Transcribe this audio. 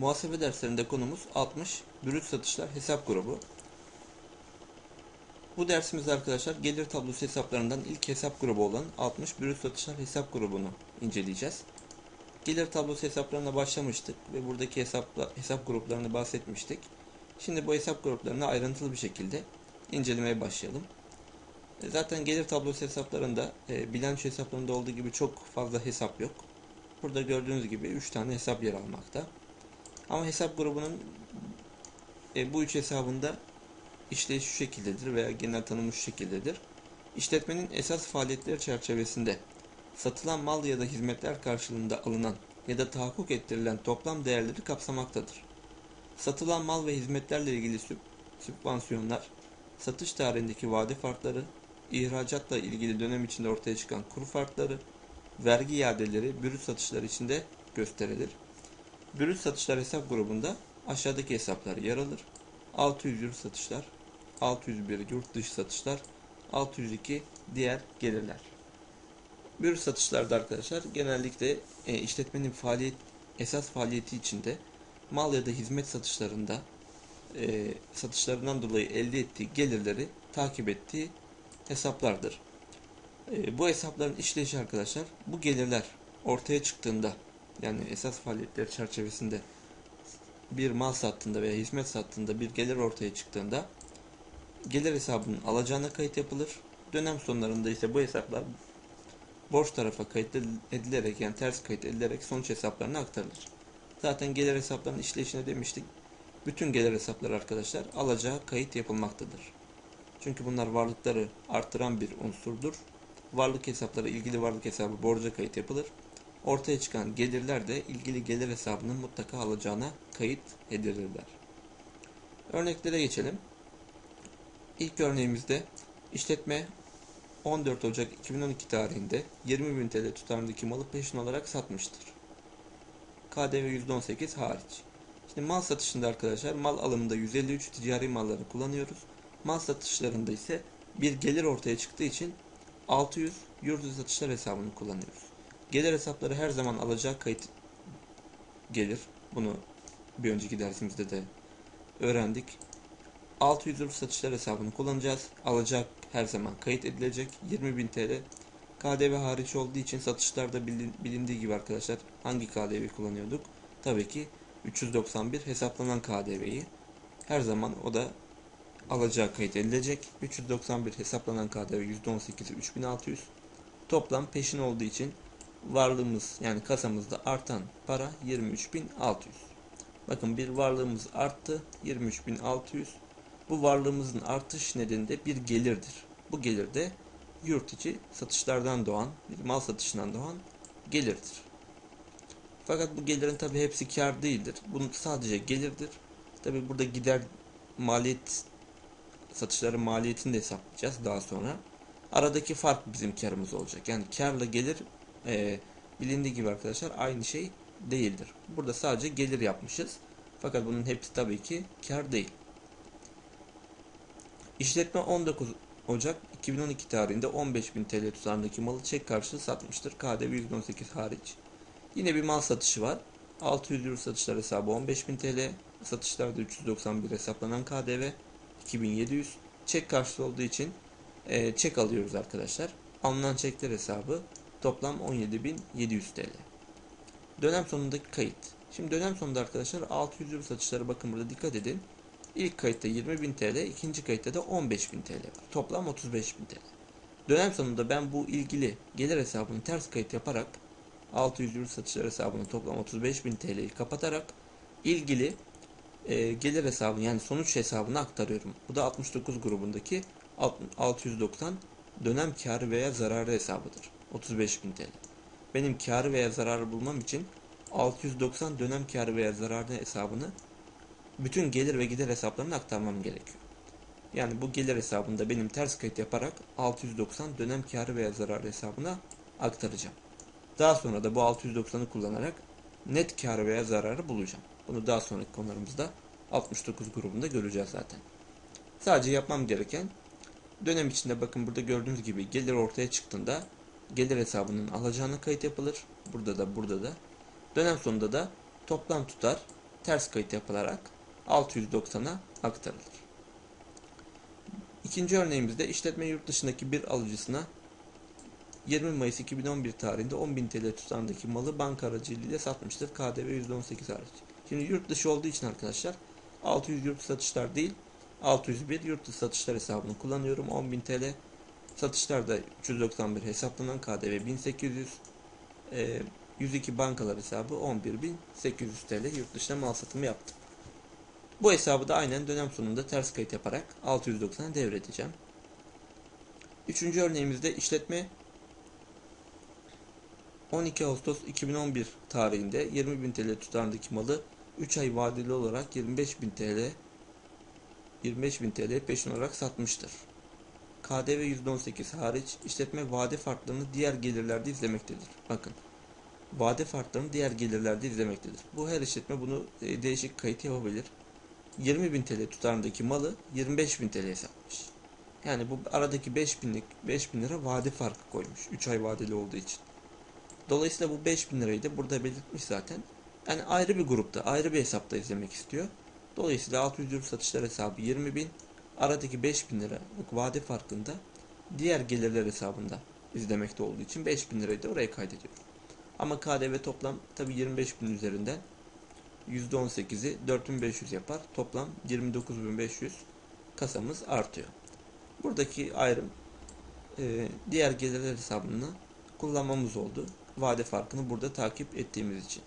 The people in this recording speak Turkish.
Muhasebe derslerinde konumuz 60 brüt satışlar hesap grubu. Bu dersimizde arkadaşlar gelir tablosu hesaplarından ilk hesap grubu olan 60 brüt satışlar hesap grubunu inceleyeceğiz. Gelir tablosu hesaplarına başlamıştık ve buradaki hesapla, hesap gruplarını bahsetmiştik. Şimdi bu hesap gruplarını ayrıntılı bir şekilde incelemeye başlayalım. E, Zaten gelir tablosu hesaplarında e, bilanço hesaplarında olduğu gibi çok fazla hesap yok. Burada gördüğünüz gibi 3 tane hesap yer almakta. Ama hesap grubunun e, bu üç hesabında işleyiş şu şekildedir veya genel tanımı şu şekildedir. İşletmenin esas faaliyetleri çerçevesinde satılan mal ya da hizmetler karşılığında alınan ya da tahakkuk ettirilen toplam değerleri kapsamaktadır. Satılan mal ve hizmetlerle ilgili süp, sübvansiyonlar, satış tarihindeki vade farkları, ihracatla ilgili dönem içinde ortaya çıkan kuru farkları, vergi iadeleri brüt satışlar içinde gösterilir. Brüt satışlar hesap grubunda aşağıdaki hesaplar yer alır. 600 yurt satışlar, 601 yurt dışı satışlar, 602 diğer gelirler. Brüt satışlarda arkadaşlar genellikle e, işletmenin faaliyet esas faaliyeti içinde mal ya da hizmet satışlarında e, satışlarından dolayı elde ettiği gelirleri takip ettiği hesaplardır. E, bu hesapların işleyişi arkadaşlar bu gelirler ortaya çıktığında yani esas faaliyetler çerçevesinde bir mal sattığında veya hizmet sattığında bir gelir ortaya çıktığında gelir hesabının alacağına kayıt yapılır. Dönem sonlarında ise bu hesaplar borç tarafa kayıt edilerek yani ters kayıt edilerek sonuç hesaplarına aktarılır. Zaten gelir hesaplarının işleyişine demiştik. Bütün gelir hesapları arkadaşlar alacağı kayıt yapılmaktadır. Çünkü bunlar varlıkları arttıran bir unsurdur. Varlık hesapları ilgili varlık hesabı borca kayıt yapılır. Ortaya çıkan gelirler de ilgili gelir hesabının mutlaka alacağına kayıt edilirler. Örneklere geçelim. İlk örneğimizde işletme 14 Ocak 2012 tarihinde 20.000 TL tutarındaki malı peşin olarak satmıştır. KDV %18 hariç. Şimdi mal satışında arkadaşlar mal alımında 153 ticari malları kullanıyoruz. Mal satışlarında ise bir gelir ortaya çıktığı için 600 yurt satışlar hesabını kullanıyoruz. Gelir hesapları her zaman alacak kayıt gelir. Bunu bir önceki dersimizde de öğrendik. 600 yurt satışlar hesabını kullanacağız. Alacak her zaman kayıt edilecek. 20.000 TL KDV hariç olduğu için satışlarda bilindiği gibi arkadaşlar hangi KDV kullanıyorduk? Tabii ki 391 hesaplanan KDV'yi her zaman o da alacağı kayıt edilecek. 391 hesaplanan KDV %18'i 3600. Toplam peşin olduğu için varlığımız yani kasamızda artan para 23.600. Bakın bir varlığımız arttı 23.600. Bu varlığımızın artış nedeni de bir gelirdir. Bu gelir de yurt içi satışlardan doğan, bir mal satışından doğan gelirdir. Fakat bu gelirin tabi hepsi kar değildir. Bunun sadece gelirdir. Tabi burada gider maliyet satışların maliyetini de hesaplayacağız daha sonra. Aradaki fark bizim karımız olacak. Yani karla gelir e, bilindiği gibi arkadaşlar aynı şey değildir. Burada sadece gelir yapmışız. Fakat bunun hepsi tabii ki kar değil. İşletme 19 Ocak 2012 tarihinde 15.000 TL tutarındaki malı çek karşılığı satmıştır. KDV 118 hariç. Yine bir mal satışı var. 600 euro satışlar hesabı 15.000 TL. Satışlarda 391 hesaplanan KDV 2700. Çek karşılığı olduğu için e, çek alıyoruz arkadaşlar. Alınan çekler hesabı toplam 17.700 TL. Dönem sonundaki kayıt. Şimdi dönem sonunda arkadaşlar 600 euro satışları bakın burada dikkat edin. İlk kayıtta 20.000 TL, ikinci kayıtta da 15.000 TL var. Toplam 35.000 TL. Dönem sonunda ben bu ilgili gelir hesabını ters kayıt yaparak 600 euro satışlar hesabını toplam 35.000 TL'yi kapatarak ilgili e, gelir hesabını yani sonuç hesabını aktarıyorum. Bu da 69 grubundaki 690 dönem karı veya zararı hesabıdır. 35.000 TL. Benim karı veya zararı bulmam için 690 dönem karı veya zararı hesabını bütün gelir ve gider hesaplarını aktarmam gerekiyor. Yani bu gelir hesabında benim ters kayıt yaparak 690 dönem karı veya zararı hesabına aktaracağım. Daha sonra da bu 690'ı kullanarak net karı veya zararı bulacağım. Bunu daha sonraki konularımızda 69 grubunda göreceğiz zaten. Sadece yapmam gereken dönem içinde bakın burada gördüğünüz gibi gelir ortaya çıktığında gelir hesabının alacağına kayıt yapılır. Burada da burada da. Dönem sonunda da toplam tutar ters kayıt yapılarak 690'a aktarılır. İkinci örneğimizde işletme yurt dışındaki bir alıcısına 20 Mayıs 2011 tarihinde 10.000 TL tutarındaki malı banka aracılığıyla satmıştır. KDV %18 hariç. Şimdi yurt dışı olduğu için arkadaşlar 600 yurt satışlar değil 601 yurt dışı satışlar hesabını kullanıyorum. 10.000 TL satışlarda 391 hesaplanan KDV 1800 e, 102 bankalar hesabı 11.800 TL yurt dışına mal satımı yaptım. Bu hesabı da aynen dönem sonunda ters kayıt yaparak 690'a devredeceğim. Üçüncü örneğimizde işletme 12 Ağustos 2011 tarihinde 20.000 TL tutarındaki malı 3 ay vadeli olarak 25.000 TL 25.000 TL peşin olarak satmıştır. KDV %18 hariç işletme vade farklarını diğer gelirlerde izlemektedir. Bakın. Vade farklarını diğer gelirlerde izlemektedir. Bu her işletme bunu e, değişik kayıt yapabilir. 20.000 TL tutarındaki malı 25.000 TL'ye satmış. Yani bu aradaki 5000'lik 5000 lira vade farkı koymuş. 3 ay vadeli olduğu için. Dolayısıyla bu 5000 lirayı da burada belirtmiş zaten. Yani ayrı bir grupta, ayrı bir hesapta izlemek istiyor. Dolayısıyla 600 euro satışlar hesabı 20.000, aradaki 5000 liralık vade farkında diğer gelirler hesabında izlemekte olduğu için 5000 lirayı da oraya kaydediyor. Ama KDV toplam tabi 25.000 üzerinden %18'i 4500 yapar. Toplam 29500 kasamız artıyor. Buradaki ayrım e, diğer gelirler hesabını kullanmamız oldu. Vade farkını burada takip ettiğimiz için.